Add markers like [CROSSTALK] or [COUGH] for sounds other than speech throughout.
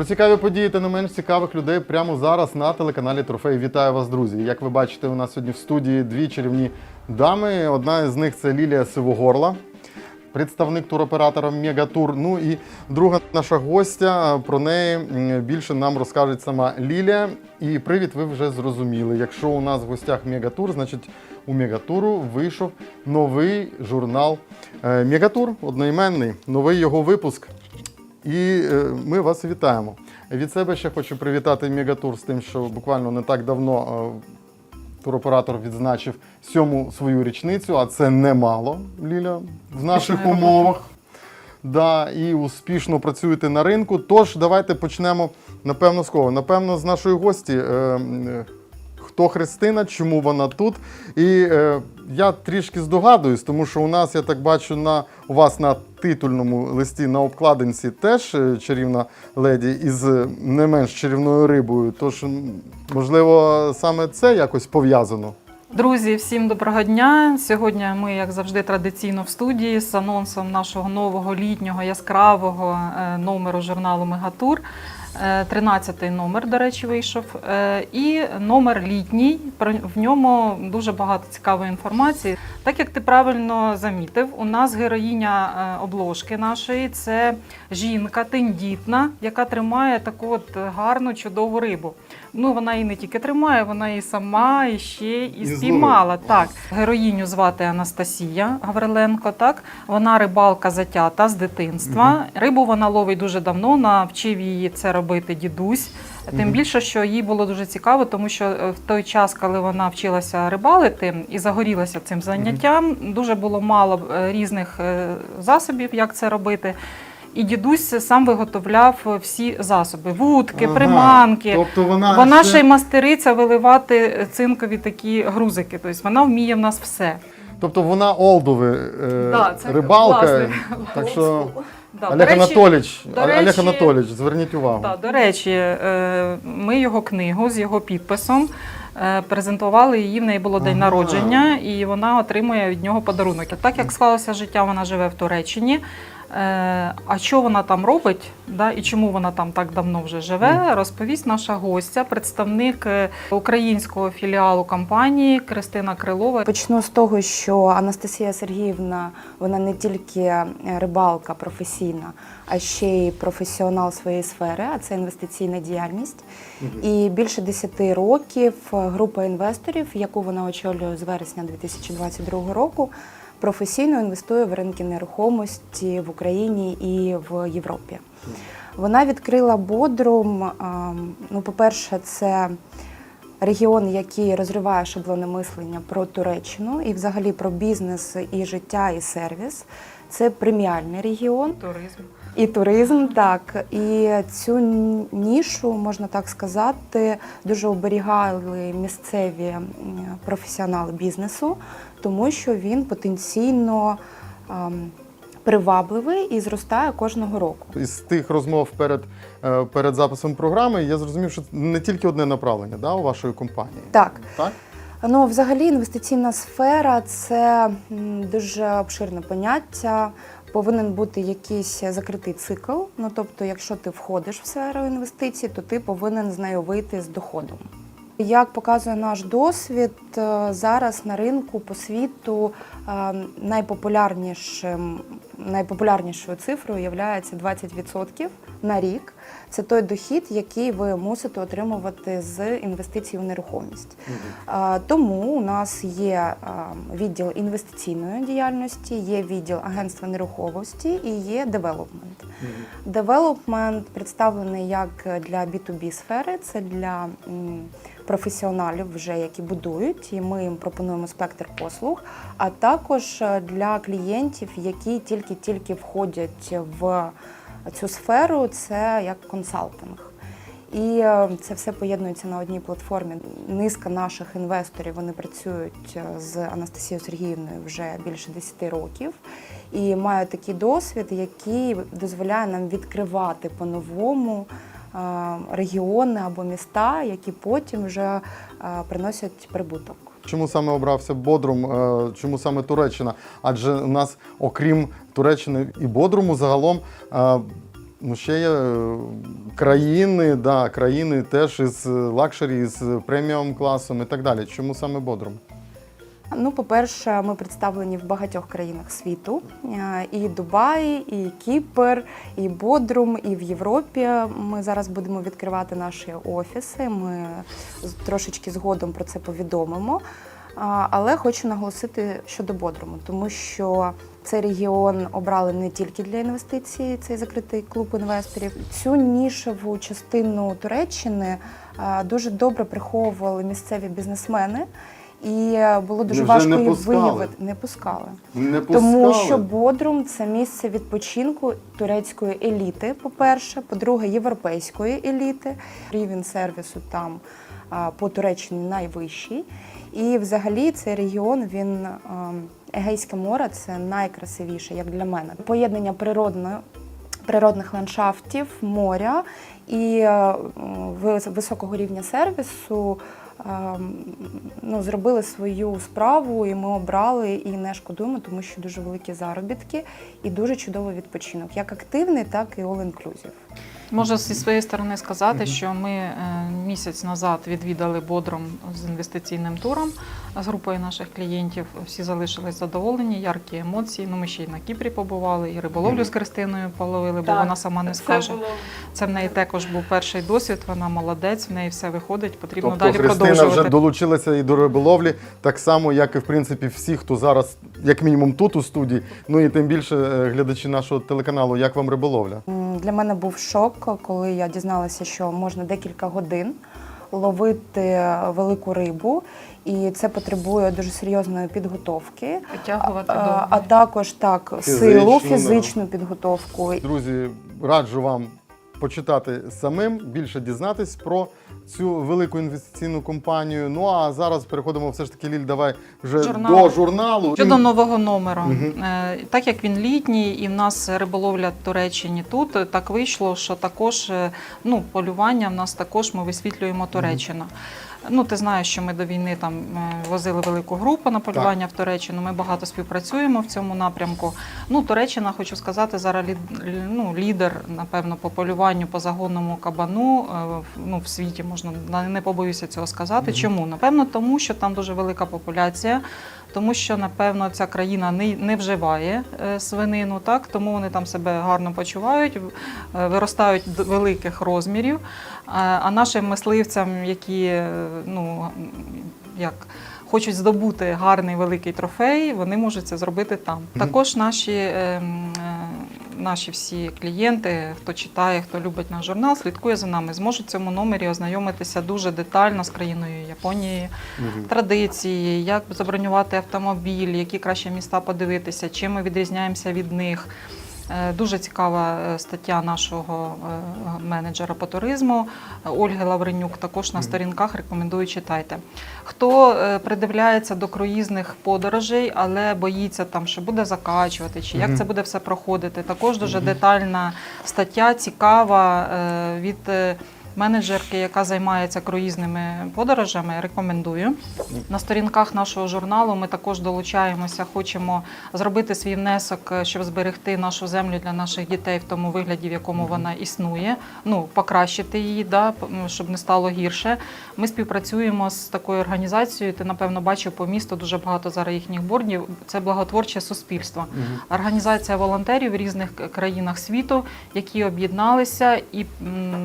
Про цікаві події та не менш цікавих людей прямо зараз на телеканалі Трофей. Вітаю вас, друзі! Як ви бачите, у нас сьогодні в студії дві чарівні дами. Одна з них це Лілія Сивогорла, представник туроператора Мегатур. Ну і друга наша гостя. Про неї більше нам розкаже сама Лілія. І привід ви вже зрозуміли. Якщо у нас в гостях Мегатур, значить у Мегатуру вийшов новий журнал е, Мегатур, одноіменний, новий його випуск. І е, ми вас вітаємо. Від себе ще хочу привітати Мегатур з тим, що буквально не так давно е, туроператор відзначив сьому свою річницю, а це немало, Ліля, в наших умовах. Да, і успішно працюєте на ринку. Тож давайте почнемо, напевно, з кого? Напевно, з нашої гості. Е, Хто Христина, чому вона тут? І я трішки здогадуюсь, тому що у нас, я так бачу, на у вас на титульному листі на обкладинці теж е, чарівна леді із е, не менш чарівною рибою. Тож, можливо, саме це якось пов'язано. Друзі, всім доброго дня. Сьогодні ми, як завжди, традиційно в студії з анонсом нашого нового літнього яскравого е, номеру журналу Мегатур. 13-й номер, до речі, вийшов. Е, І номер літній. В ньому дуже багато цікавої інформації. Так як ти правильно замітив, у нас героїня е, обложки нашої це жінка тендітна, яка тримає таку от гарну чудову рибу. Ну, вона її не тільки тримає, вона її сама і ще і І спіймала. зловила. Так, героїню звати Анастасія Гавриленко. Так, вона рибалка затята з дитинства. Рибу вона ловить дуже давно. Навчив її це робити дідусь. Тим більше, що їй було дуже цікаво, тому що е, в той час, коли вона вчилася рибалити і загорілася цим заняттям, дуже було мало е, різних е, засобів, як це робити. І дідусь сам виготовляв всі засоби: вудки, Ага, приманки. Тобто вона, Вона ще- ще й мастериця виливати цинкові такі грузики. Тобто вона вміє в нас все. Тобто вона олдове е, Да, це рибалка. Так що Да, Олег речі- Анатолійович, Олег Анатолійович, зверніть увагу. Да, до речі, е, ми його книгу з його підписом е, презентували її. В неї було день Ага. народження, і вона отримує від нього подарунок. Так як склалося життя, вона живе в Туреччині. Е, А що вона там робить, да, і чому вона там так давно вже живе, розповість наша гостя, представник е, українського філіалу компанії Кристина Крилова. Почну з того, що Анастасія Сергіївна вона не тільки е, рибалка професійна, а ще й професіонал своєї сфери, а це інвестиційна діяльність. І більше 10 років група інвесторів, яку вона очолює з вересня 2022 року, професійно інвестує в ринки нерухомості в Україні і в Європі. Вона відкрила Бодрум. Ну, по-перше, це регіон, який розриває шаблони мислення про Туреччину і взагалі про бізнес і життя, і сервіс. Це преміальний регіон Туризм. І туризм, так. І цю нішу, можна так сказати, дуже оберігали місцеві професіонали бізнесу, тому що він потенційно привабливий і зростає кожного року. Із тих розмов перед, е, перед записом програми я зрозумів, що не тільки одне направлення да, у вашої компанії. Так, Так? Ну, взагалі, інвестиційна сфера це дуже обширне поняття. Повинен бути якийсь закритий цикл. Ну тобто, якщо ти входиш в сферу інвестицій, то ти повинен з нею вийти з доходом. Як показує наш досвід, е, зараз на ринку по світу е, найпопулярнішим, найпопулярнішою цифрою є 20% на рік. Це той дохід, який ви мусите отримувати з інвестицій в нерухомість. А, Тому у нас є відділ інвестиційної діяльності, є відділ агентства нерухомості і є девелопмент. Девелопмент представлений як для B2B сфери, це для професіоналів, вже які будують, і ми їм пропонуємо спектр послуг, а також е, для клієнтів, які тільки-тільки входять в цю сферу, це як консалтинг. І е, це все поєднується на одній платформі. Низка наших інвесторів вони працюють е, з Анастасією Сергіївною вже більше 10 років і мають такий досвід, який дозволяє нам відкривати по-новому регіони або міста, які потім вже е, приносять прибуток. Чому саме обрався Бодрум? е, Чому саме Туреччина? Адже у нас, окрім Туреччини і Бодруму, загалом е, Ну, ще є е, країни, да, країни теж із лакшері, з преміум класом і так далі. Чому саме Бодрум? Ну, по-перше, ми представлені в багатьох країнах світу: Е, і Дубай, і Кіпр, і Бодрум, і в Європі. Ми зараз будемо відкривати наші офіси. Ми трошечки згодом про це повідомимо. Але хочу наголосити щодо Бодруму, тому що цей регіон обрали не тільки для інвестицій, цей закритий клуб інвесторів. Цю нішеву частину Туреччини дуже добре приховували місцеві бізнесмени. І е, було дуже Невже важко не її пускали? виявити. Не пускали. Не Тому пускали? що Бодрум це місце відпочинку турецької еліти, по-перше, по-друге, європейської еліти. Рівень сервісу там а, по Туреччині найвищий. І взагалі цей регіон він ем, Егейське море це найкрасивіше, як для мене. Поєднання природної. Природних ландшафтів, моря і е, високого рівня сервісу ну, зробили свою справу, і ми обрали і не шкодуємо, тому що дуже великі заробітки і дуже чудовий відпочинок, як активний, так і all-inclusive. Можу зі своєї сторони сказати, що ми е, місяць назад відвідали Бодрум з інвестиційним туром з групою наших клієнтів. Всі залишились задоволені, яркі емоції. Ну, ми ще й на Кіпрі побували, і риболовлю з Кристиною половили, бо Так, вона сама не Це скаже. було Це в неї також був перший досвід. Вона молодець, в неї все виходить. Потрібно Тобто далі Христина продовжувати. вже долучилася і до риболовлі, так само, як і в принципі всі, хто зараз, як мінімум, тут у студії. Ну і тим більше е, глядачі нашого телеканалу. Як вам риболовля? Для мене був шок, коли я дізналася, що можна декілька годин ловити велику рибу, і це потребує дуже серйозної підготовки. Витягувати А, довго. а також так силу, да. фізичну підготовку. Друзі, раджу вам почитати самим, більше дізнатись про цю велику інвестиційну компанію. Ну а зараз переходимо все ж таки, Ліль, давай вже Журнал. до журналу. Щодо нового номера. Е, так як він літній, і в нас риболовля в Туреччині тут, так вийшло, що також е, ну, полювання в нас також ми висвітлюємо Туреччину. Ну, ти знаєш, що ми до війни там е, возили велику групу на полювання в Туреччину. Ми багато співпрацюємо в цьому напрямку. Ну, Туреччина, хочу сказати, зараз лід, ну, лідер, напевно, по полюванню по загонному кабану е, ну, в світі можна не побоюся цього сказати. Чому? Напевно, тому що там дуже велика популяція. Тому що, напевно, ця країна не, не вживає е, свинину, так тому вони там себе гарно почувають, е, виростають до великих розмірів. А, а нашим мисливцям, які е, ну як хочуть здобути гарний великий трофей, вони можуть це зробити там. Також наші. Наші всі клієнти, хто читає, хто любить наш журнал, слідкує за нами, зможуть в цьому номері ознайомитися дуже детально з країною Японії, угу. традиції, як забронювати автомобіль, які краще міста подивитися, чим ми відрізняємося від них. Е, Дуже цікава е, стаття нашого е, менеджера по туризму Ольги Лавренюк. Також на сторінках рекомендую читайте. Хто придивляється до круїзних подорожей, але боїться там, що буде закачувати, чи як це буде все проходити. Також дуже детальна стаття, цікава від. Менеджерки, яка займається круїзними подорожами, рекомендую. На сторінках нашого журналу ми також долучаємося, хочемо зробити свій внесок, е, щоб зберегти нашу землю для наших дітей в тому вигляді, в якому вона існує. Ну, покращити її, да, щоб не стало гірше. Ми співпрацюємо з такою організацією. Ти напевно бачив по місту дуже багато зараз їхніх бордів. Це благотворче суспільство. Організація волонтерів в різних країнах світу, які об'єдналися, і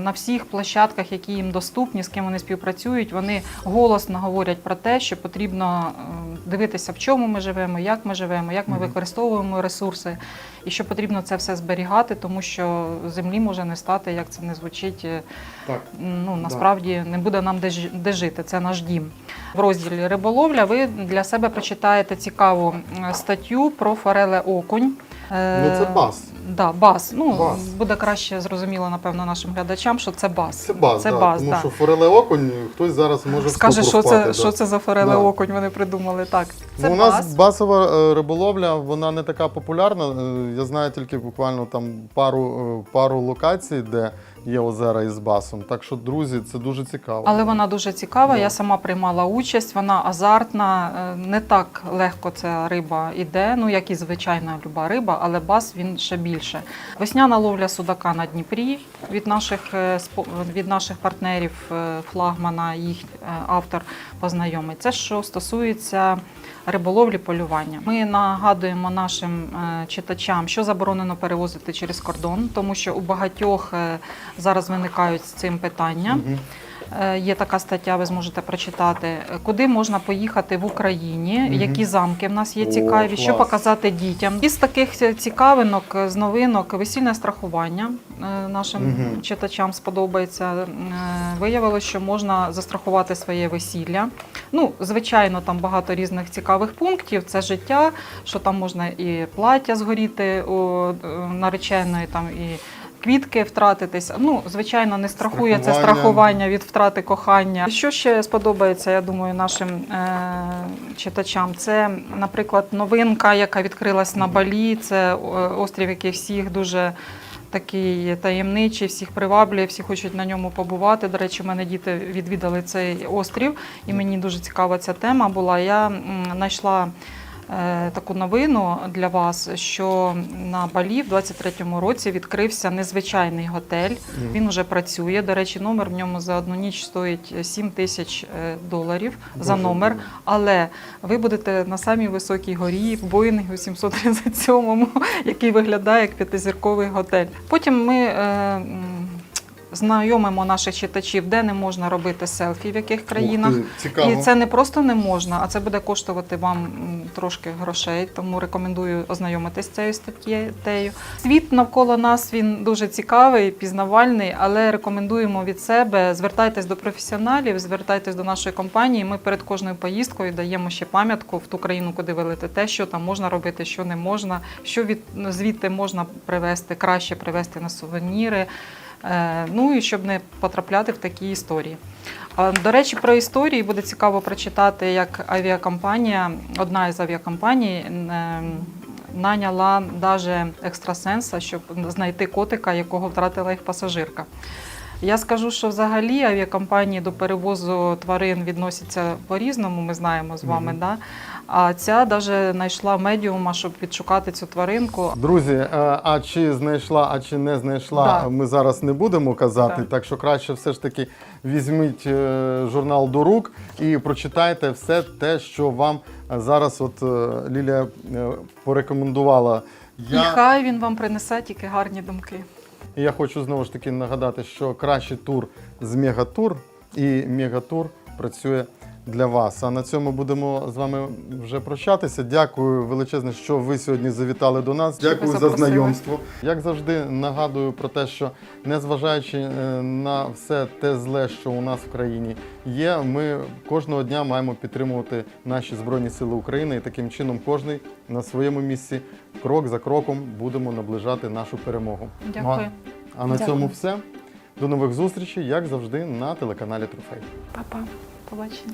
на всіх площадках, які їм доступні, з ким вони співпрацюють, вони голосно говорять про те, що потрібно е, дивитися, в чому ми живемо, як ми живемо, як ми використовуємо ресурси, і що потрібно це все зберігати, тому що землі може не стати, як це не звучить. е, Так. ну насправді не буде нам де, жити. Це наш дім. В розділі риболовля ви для себе прочитаєте цікаву статтю про фореле окунь. Е, Ну, це бас. Да, бас. Ну Бас. буде краще зрозуміло, напевно, нашим глядачам, що це бас. Це баз, Це да, бас, тому да. що фореле окунь хтось зараз може Скаже, що що це, да. що це за фореле Да. окунь. Вони придумали. Так, це ну, у бас. нас басова е, риболовля, вона не така популярна. Е, Я знаю тільки буквально там пару, пару локацій, де є озера із басом. Так що, друзі, це дуже цікаво. Але вона дуже цікава. Да. Я сама приймала участь. Вона азартна. е, Не так легко ця риба йде. Ну як і звичайна люба риба, але бас він ще більше. Весняна ловля судака на Дніпрі від наших е, від наших партнерів е, флагмана. Їх автор познайомить. Це що стосується риболовлі полювання. Ми нагадуємо нашим читачам, що заборонено перевозити через кордон, тому що у багатьох зараз виникають з цим питання. Е, Є така стаття, ви зможете прочитати. Куди можна поїхати в Україні? Мгм. Які замки в нас є О, цікаві? Що клас. показати дітям? Із таких цікавинок е, з новинок весільне страхування е, нашим Мгм. читачам сподобається. Виявилося, що можна застрахувати своє весілля. Ну, звичайно, там багато різних цікавих пунктів. Це життя, що там можна і плаття згоріти у нареченої, там і. Квітки втратитись. Ну, звичайно, не страхує це Страхування. від втрати кохання. Що ще сподобається, я думаю, нашим е- читачам? Це, наприклад, новинка, яка відкрилась на Балі. Це е, острів, який всіх дуже такий таємничий, всіх приваблює, всі хочуть на ньому побувати. До речі, мене діти відвідали цей острів, і мені дуже цікава ця тема була. Я знайшла. Е, Таку новину для вас, що на Балі в 23-му році відкрився незвичайний готель. Він вже працює. До речі, номер в ньому за одну ніч стоїть 7 тисяч е, доларів за номер. Але ви будете на самій високій горі в Боїнгу 737, [LAUGHS] який виглядає як п'ятизірковий готель. Потім ми. Знайомимо наших читачів, де не можна робити селфі, в яких країнах. Ух ти, цікаво. І це не просто не можна, а це буде коштувати вам трошки грошей. Тому рекомендую ознайомитись з цією статтєю. Світ навколо нас він дуже цікавий, пізнавальний, але рекомендуємо від себе звертайтесь до професіоналів, звертайтесь до нашої компанії. Ми перед кожною поїздкою даємо ще пам'ятку в ту країну, куди ви летите, що там можна робити, що не можна, що від звідти можна привезти, краще привезти на сувеніри. Е, Ну і щоб не потрапляти в такі історії. До речі, про історії буде цікаво прочитати, як авіакомпанія, одна із авіакомпаній е, наняла навіть екстрасенса, щоб знайти котика, якого втратила їх пасажирка. Я скажу, що взагалі авіакомпанії до перевозу тварин відносяться по-різному, ми знаємо з вами. Мгм. Да? А ця навіть знайшла медіума, щоб відшукати цю тваринку. Друзі, е, а чи знайшла, а чи не знайшла, Да. ми зараз не будемо казати. Так. Так що краще все ж таки візьміть е, журнал до рук і прочитайте все те, що вам зараз от е, Лілія порекомендувала. І хай він вам принесе тільки гарні думки. І я хочу знову ж таки нагадати, що кращий тур з Мегатур і Мегатур працює для вас. А на цьому будемо з вами вже прощатися. Дякую величезне, що ви сьогодні завітали до нас. Дякую за запросили. знайомство. Як завжди, нагадую про те, що незважаючи е, на все те зле, що у нас в країні є, ми кожного дня маємо підтримувати наші збройні сили України, і таким чином кожний на своєму місці, крок за кроком, будемо наближати нашу перемогу. Дякую. А на Дякую. цьому все. До нових зустрічей, як завжди, на телеканалі Трофей. Па-па. Побачення.